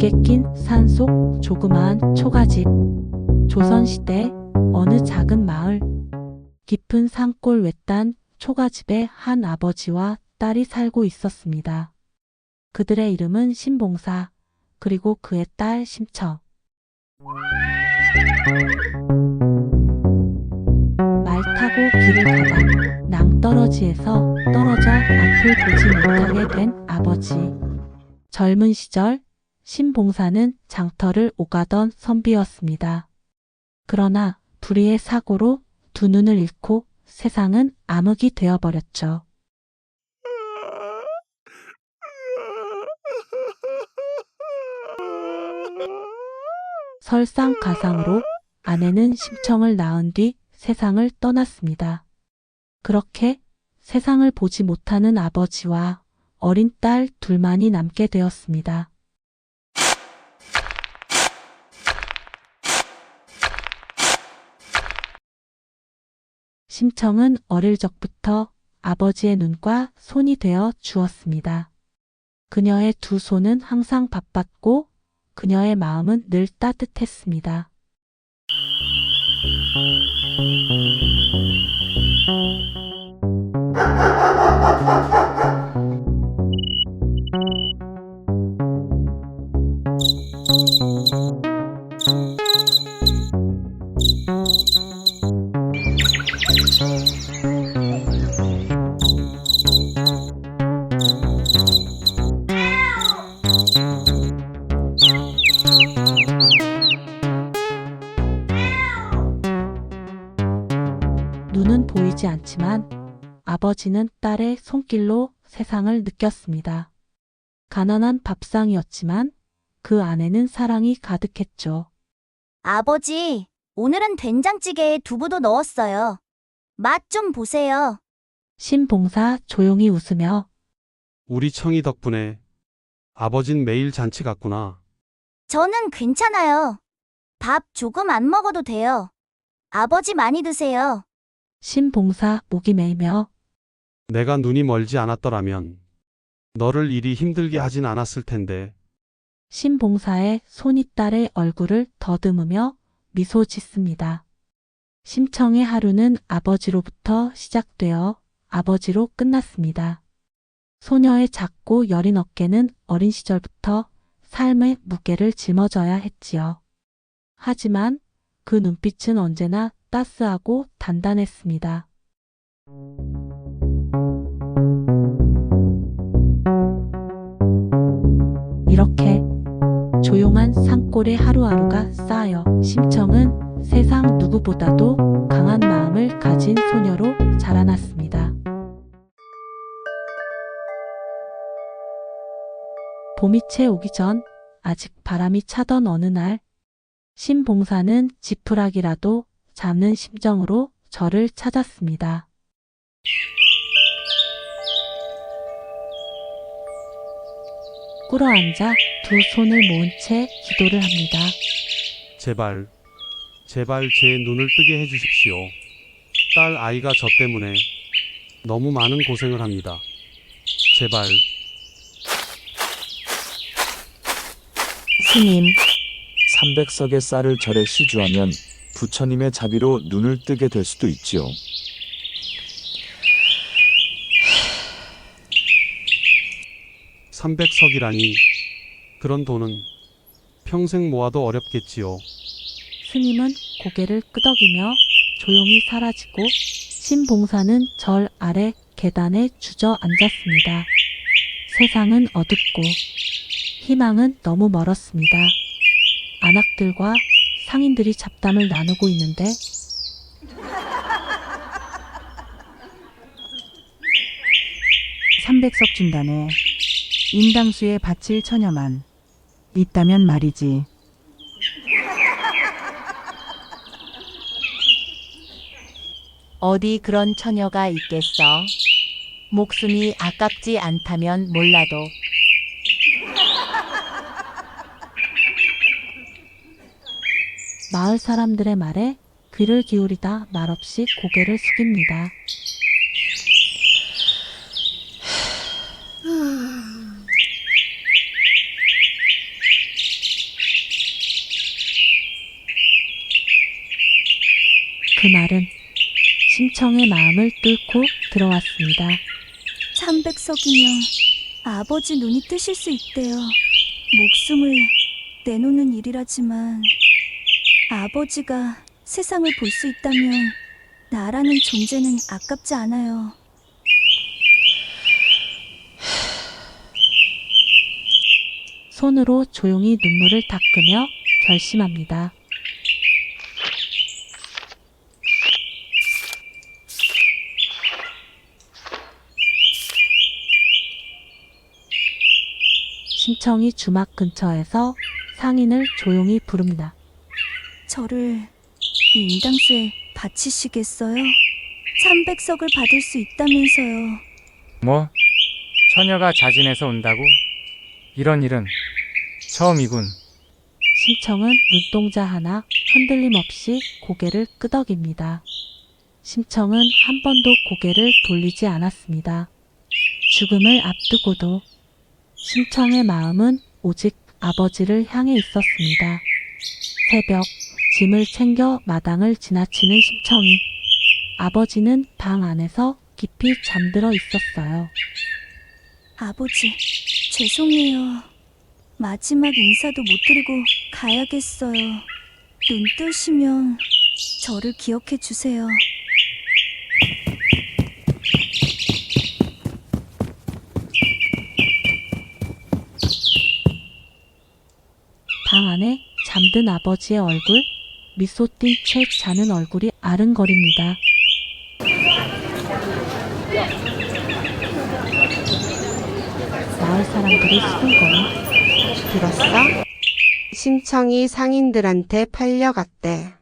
좁게 낀 산속 조그마한 초가집. 조선시대 어느 작은 마을. 깊은 산골 외딴 초가집에 한 아버지와 딸이 살고 있었습니다. 그들의 이름은 신봉사, 그리고 그의 딸 심청. 말 타고 길을 가다 낭떠러지에서 떨어져 앞을 보지 못하게 된 아버지. 젊은 시절 신봉사는 장터를 오가던 선비였습니다. 그러나 불의의 사고로 두 눈을 잃고 세상은 암흑이 되어버렸죠. 설상가상으로 아내는 심청을 낳은 뒤 세상을 떠났습니다. 그렇게 세상을 보지 못하는 아버지와 어린 딸 둘만이 남게 되었습니다. 심청은 어릴 적부터 아버지의 눈과 손이 되어 주었습니다. 그녀의 두 손은 항상 바빴고 그녀의 마음은 늘 따뜻했습니다. 아버지는 딸의 손길로 세상을 느꼈습니다. 가난한 밥상이었지만 그 안에는 사랑이 가득했죠. 아버지, 오늘은 된장찌개에 두부도 넣었어요. 맛 좀 보세요. 신봉사 조용히 웃으며 우리 청이 덕분에 아버진 매일 잔치 같구나. 저는 괜찮아요. 밥 조금 안 먹어도 돼요. 아버지 많이 드세요. 신봉사 목이 메이며 내가 눈이 멀지 않았더라면 너를 이리 힘들게 하진 않았을 텐데. 신봉사의 손이 딸의 얼굴을 더듬으며 미소 짓습니다. 심청의 하루는 아버지로부터 시작되어 아버지로 끝났습니다. 소녀의 작고 여린 어깨는 어린 시절부터 삶의 무게를 짊어져야 했지요. 하지만 그 눈빛은 언제나 따스하고 단단했습니다. 조용한 산골의 하루하루가 쌓여 심청은 세상 누구보다도 강한 마음을 가진 소녀로 자라났습니다. 봄이 채 오기 전 아직 바람이 차던 어느 날 신봉사는 지푸라기라도 잡는 심정으로 저를 찾았습니다. 꿇어 앉아 두 손을 모은 채 기도를 합니다. 제발, 제발 제 눈을 뜨게 해주십시오. 딸 아이가 저 때문에 너무 많은 고생을 합니다. 제발, 스님, 300석의 쌀을 절에 시주하면 부처님의 자비로 눈을 뜨게 될 수도 있지요. 삼백석이라니 그런 돈은 평생 모아도 어렵겠지요. 스님은 고개를 끄덕이며 조용히 사라지고 신봉사는 절 아래 계단에 주저앉았습니다. 세상은 어둡고 희망은 너무 멀었습니다. 안악들과 상인들이 잡담을 나누고 있는데 삼백석 준다네. 인당수에 바칠 처녀만 있다면 말이지. 어디 그런 처녀가 있겠어? 목숨이 아깝지 않다면 몰라도 마을 사람들의 말에 귀를 기울이다 말없이 고개를 숙입니다. 그 말은 심청의 마음을 뚫고 들어왔습니다. 300석이면 아버지 눈이 뜨실 수 있대요. 목숨을 내놓는 일이라지만 아버지가 세상을 볼 수 있다면 나라는 존재는 아깝지 않아요. 손으로 조용히 눈물을 닦으며 결심합니다. 심청이 주막 근처에서 상인을 조용히 부릅니다. 저를 이 인당수에 바치시겠어요? 300석을 받을 수 있다면서요. 뭐? 처녀가 자진해서 온다고? 이런 일은 처음이군. 심청은 눈동자 하나 흔들림 없이 고개를 끄덕입니다. 심청은 한 번도 고개를 돌리지 않았습니다. 죽음을 앞두고도 심청의 마음은 오직 아버지를 향해 있었습니다. 새벽 짐을 챙겨 마당을 지나치는 심청이 아버지는 방 안에서 깊이 잠들어 있었어요. 아버지, 죄송해요. 마지막 인사도 못 드리고 가야겠어요. 눈 뜨시면 저를 기억해 주세요. 방 안에 잠든 아버지의 얼굴, 미소 띈채 자는 얼굴이 아른거립니다. 마을 사람들이 수군거려 들었어? 심청이 상인들한테 팔려갔대.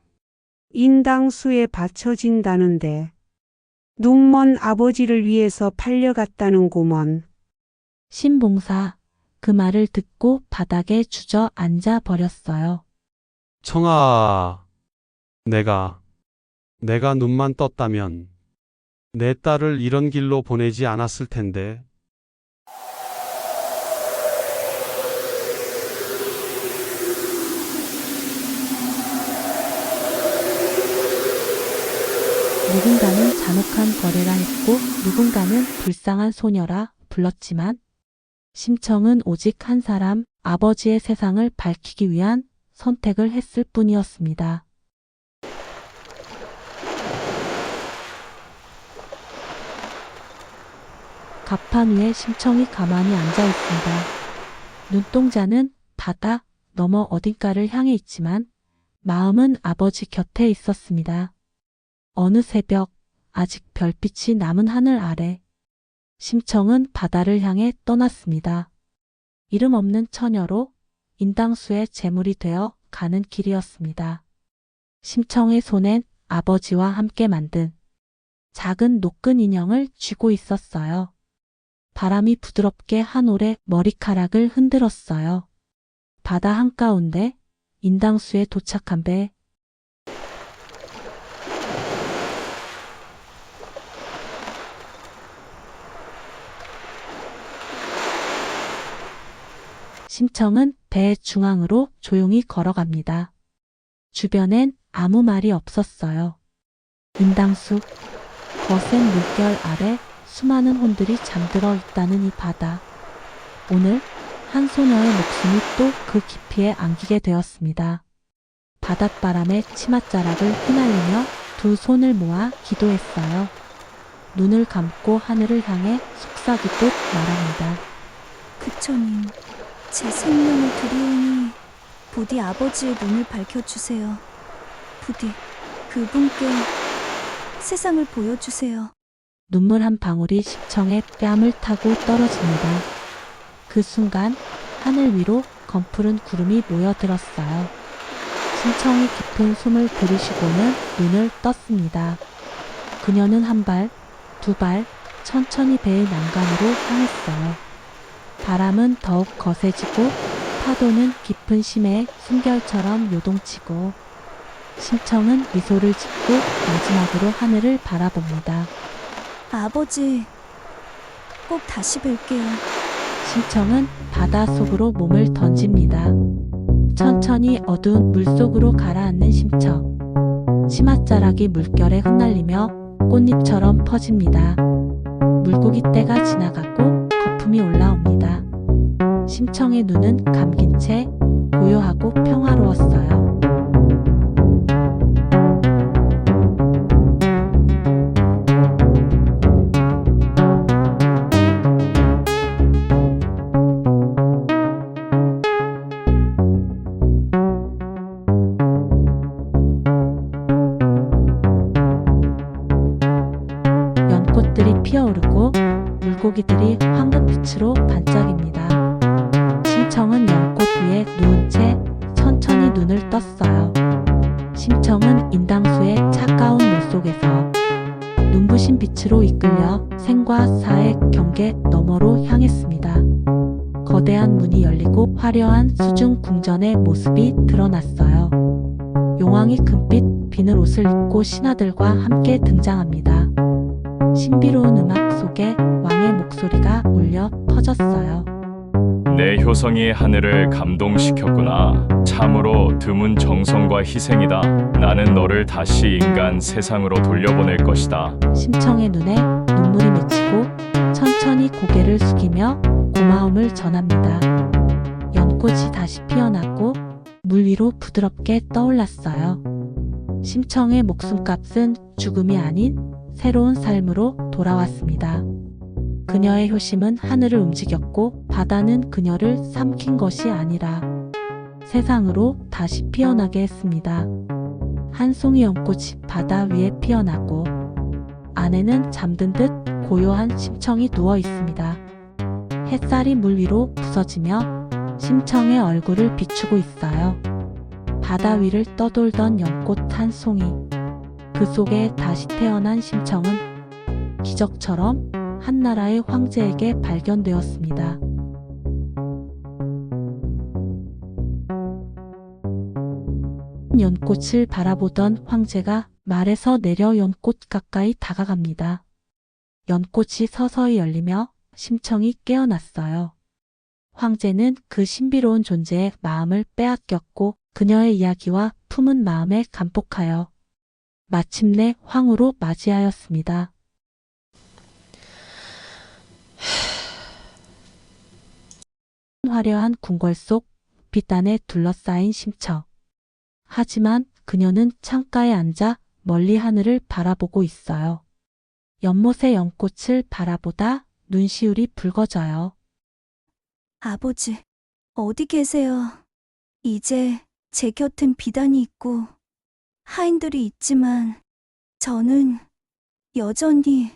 인당수에 바쳐진다는데 눈먼 아버지를 위해서 팔려갔다는 고먼 신봉사 그 말을 듣고 바닥에 주저앉아 버렸어요. 청아, 내가, 내가 눈만 떴다면 내 딸을 이런 길로 보내지 않았을 텐데. 누군가는 잔혹한 거래라 했고 누군가는 불쌍한 소녀라 불렀지만 심청은 오직 한 사람 아버지의 세상을 밝히기 위한 선택을 했을 뿐이었습니다. 갑판 위에 심청이 가만히 앉아 있습니다. 눈동자는 바다 넘어 어딘가를 향해 있지만 마음은 아버지 곁에 있었습니다. 어느 새벽 아직 별빛이 남은 하늘 아래 심청은 바다를 향해 떠났습니다. 이름 없는 처녀로 인당수의 제물이 되어 가는 길이었습니다. 심청의 손엔 아버지와 함께 만든 작은 노끈 인형을 쥐고 있었어요. 바람이 부드럽게 한 올의 머리카락을 흔들었어요. 바다 한가운데 인당수에 도착한 배 심청은 배 중앙으로 조용히 걸어갑니다. 주변엔 아무 말이 없었어요. 인당수, 거센 물결 아래 수많은 혼들이 잠들어 있다는 이 바다. 오늘 한 소녀의 목숨이 또 그 깊이에 안기게 되었습니다. 바닷바람에 치맛자락을 휘날리며 두 손을 모아 기도했어요. 눈을 감고 하늘을 향해 속삭이듯 말합니다. 부처님, 제 생명을 드리오니 부디 아버지의 눈을 밝혀주세요. 부디 그분께 세상을 보여주세요. 눈물 한 방울이 심청의 뺨을 타고 떨어집니다. 그 순간 하늘 위로 검푸른 구름이 모여들었어요. 심청이 깊은 숨을 들이쉬고는 눈을 떴습니다. 그녀는 한 발, 두 발, 천천히 배의 난간으로 향했어요. 바람은 더욱 거세지고 파도는 깊은 심해의 숨결처럼 요동치고 심청은 미소를 짓고 마지막으로 하늘을 바라봅니다. 아버지, 꼭 다시 뵐게요. 심청은 바다 속으로 몸을 던집니다. 천천히 어두운 물 속으로 가라앉는 심청. 치맛자락이 물결에 흩날리며 꽃잎처럼 퍼집니다. 물고기 떼가 지나가고 거품이 올라옵니다. 심청의 눈은 감긴 채 고요하고 평화로웠어요. 심청은 인당수의 차가운 물 속에서 눈부신 빛으로 이끌려 생과 사의 경계 너머로 향했습니다. 거대한 문이 열리고 화려한 수중 궁전의 모습이 드러났어요. 용왕이 금빛 비늘 옷을 입고 신하들과 함께 등장합니다. 신비로운 음악 속에 왕의 목소리가 울려 퍼졌어요. 내 효성이 하늘을 감동시켰구나. 참으로 드문 정성과 희생이다. 나는 너를 다시 인간 세상으로 돌려보낼 것이다. 심청의 눈에 눈물이 맺히고 천천히 고개를 숙이며 고마움을 전합니다. 연꽃이 다시 피어나고 물 위로 부드럽게 떠올랐어요. 심청의 목숨값은 죽음이 아닌 새로운 삶으로 돌아왔습니다. 그녀의 효심은 하늘을 움직였고 바다는 그녀를 삼킨 것이 아니라 세상으로 다시 피어나게 했습니다. 한 송이 연꽃이 바다 위에 피어나고 안에는 잠든 듯 고요한 심청이 누워 있습니다. 햇살이 물 위로 부서지며 심청의 얼굴을 비추고 있어요. 바다 위를 떠돌던 연꽃 한 송이. 그 속에 다시 태어난 심청은 기적처럼 한 나라의 황제에게 발견되었습니다. 연꽃을 바라보던 황제가 말에서 내려 연꽃 가까이 다가갑니다. 연꽃이 서서히 열리며 심청이 깨어났어요. 황제는 그 신비로운 존재의 마음을 빼앗겼고 그녀의 이야기와 품은 마음에 감폭하여 마침내 황후로 맞이하였습니다. 화려한 궁궐 속 빛단에 둘러싸인 심청. 하지만 그녀는 창가에 앉아 멀리 하늘을 바라보고 있어요. 연못의 연꽃을 바라보다 눈시울이 붉어져요. 아버지, 어디 계세요? 이제 제 곁엔 비단이 있고 하인들이 있지만 저는 여전히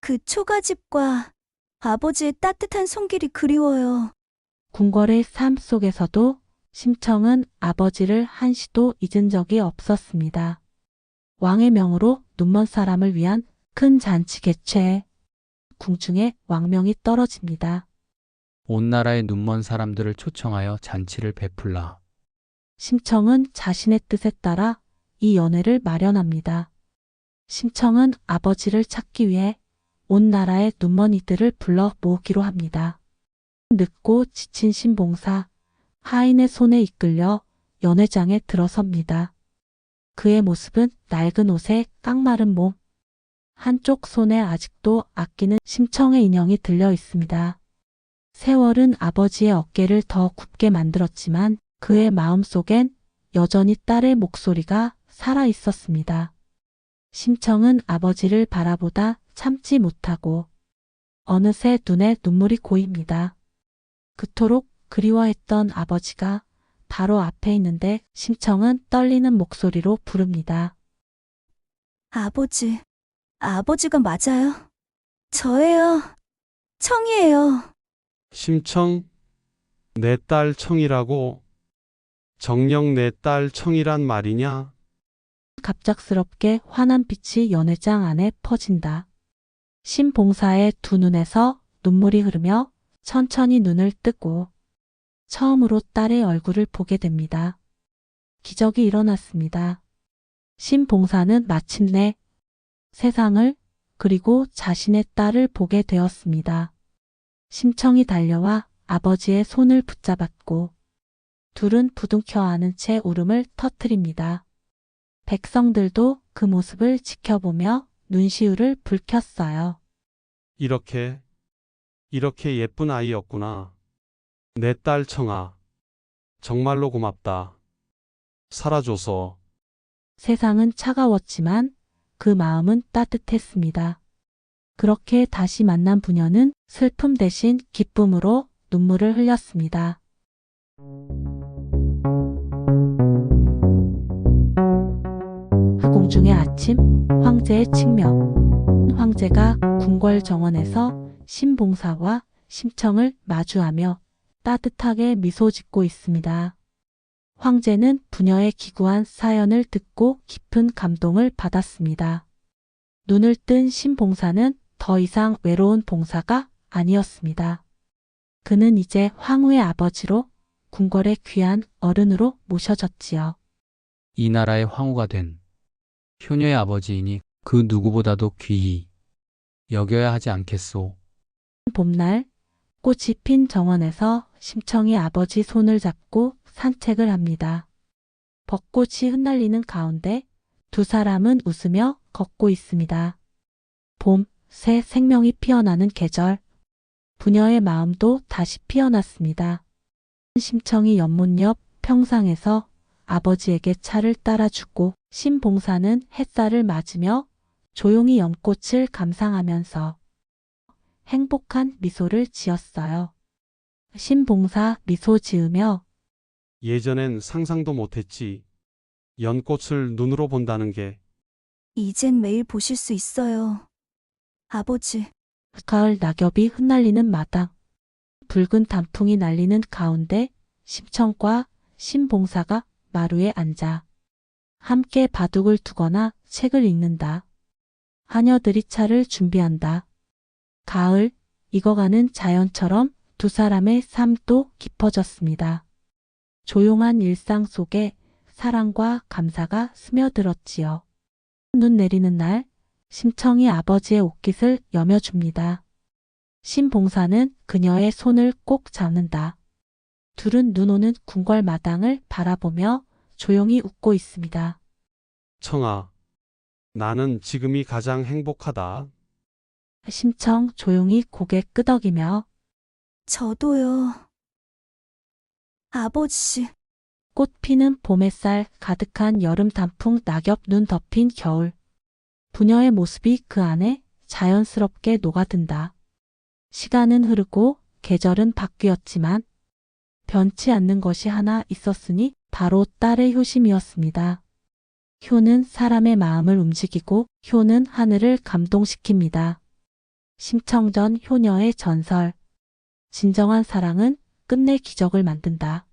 그 초가집과 아버지의 따뜻한 손길이 그리워요. 궁궐의 삶 속에서도 심청은 아버지를 한시도 잊은 적이 없었습니다. 왕의 명으로 눈먼 사람을 위한 큰 잔치 개최에 궁중에 왕명이 떨어집니다. 온 나라의 눈먼 사람들을 초청하여 잔치를 베풀라. 심청은 자신의 뜻에 따라 이 연회를 마련합니다. 심청은 아버지를 찾기 위해 온 나라의 눈먼 이들을 불러 모으기로 합니다. 늙고 지친 신봉사, 하인의 손에 이끌려 연회장에 들어섭니다. 그의 모습은 낡은 옷에 깡마른 몸, 한쪽 손에 아직도 아끼는 심청의 인형이 들려 있습니다. 세월은 아버지의 어깨를 더 굽게 만들었지만 그의 마음 속엔 여전히 딸의 목소리가 살아 있었습니다. 심청은 아버지를 바라보다 참지 못하고 어느새 눈에 눈물이 고입니다. 그토록 그리워했던 아버지가 바로 앞에 있는데 심청은 떨리는 목소리로 부릅니다. 아버지, 아버지가 맞아요? 저예요. 청이에요. 심청, 내 딸 청이라고? 정녕 내 딸 청이란 말이냐? 갑작스럽게 환한 빛이 연회장 안에 퍼진다. 신봉사의 두 눈에서 눈물이 흐르며 천천히 눈을 뜨고 처음으로 딸의 얼굴을 보게 됩니다. 기적이 일어났습니다. 신봉사는 마침내 세상을 그리고 자신의 딸을 보게 되었습니다. 심청이 달려와 아버지의 손을 붙잡았고 둘은 부둥켜 안은 채 울음을 터뜨립니다. 백성들도 그 모습을 지켜보며 눈시울을 붉혔어요. 이렇게, 이렇게 예쁜 아이였구나. 내 딸 청아. 정말로 고맙다. 살아줘서. 세상은 차가웠지만 그 마음은 따뜻했습니다. 그렇게 다시 만난 부녀는 슬픔 대신 기쁨으로 눈물을 흘렸습니다. 공중의 아침, 황제의 칙명. 황제가 궁궐 정원에서 신봉사와 심청을 마주하며 따뜻하게 미소 짓고 있습니다. 황제는 부녀의 기구한 사연을 듣고 깊은 감동을 받았습니다. 눈을 뜬 신봉사는 더 이상 외로운 봉사가 아니었습니다. 그는 이제 황후의 아버지로 궁궐의 귀한 어른으로 모셔졌지요. 이 나라의 황후가 된 효녀의 아버지이니 그 누구보다도 귀히 여겨야 하지 않겠소. 봄날 꽃이 핀 정원에서 심청이 아버지 손을 잡고 산책을 합니다. 벚꽃이 흩날리는 가운데 두 사람은 웃으며 걷고 있습니다. 봄, 새 생명이 피어나는 계절. 부녀의 마음도 다시 피어났습니다. 심청이 연못 옆 평상에서 아버지에게 차를 따라주고 신봉사는 햇살을 맞으며 조용히 연꽃을 감상하면서 행복한 미소를 지었어요. 신봉사 미소 지으며 예전엔 상상도 못했지. 연꽃을 눈으로 본다는 게 이젠 매일 보실 수 있어요. 아버지, 가을 낙엽이 흩날리는 마당. 붉은 단풍이 날리는 가운데 심청과 신봉사가 마루에 앉아 함께 바둑을 두거나 책을 읽는다. 하녀들이 차를 준비한다. 가을 익어가는 자연처럼 두 사람의 삶도 깊어졌습니다. 조용한 일상 속에 사랑과 감사가 스며들었지요. 눈 내리는 날 심청이 아버지의 옷깃을 여며줍니다. 신봉사는 그녀의 손을 꼭 잡는다. 둘은 눈 오는 궁궐 마당을 바라보며 조용히 웃고 있습니다. 청아. 나는 지금이 가장 행복하다. 심청 조용히 고개 끄덕이며 저도요. 아버지, 꽃 피는 봄 햇살 가득한 여름 단풍 낙엽 눈 덮인 겨울. 부녀의 모습이 그 안에 자연스럽게 녹아든다. 시간은 흐르고 계절은 바뀌었지만 변치 않는 것이 하나 있었으니 바로 딸의 효심이었습니다. 효는 사람의 마음을 움직이고 효는 하늘을 감동시킵니다. 심청전 효녀의 전설. 진정한 사랑은 끝내 기적을 만든다.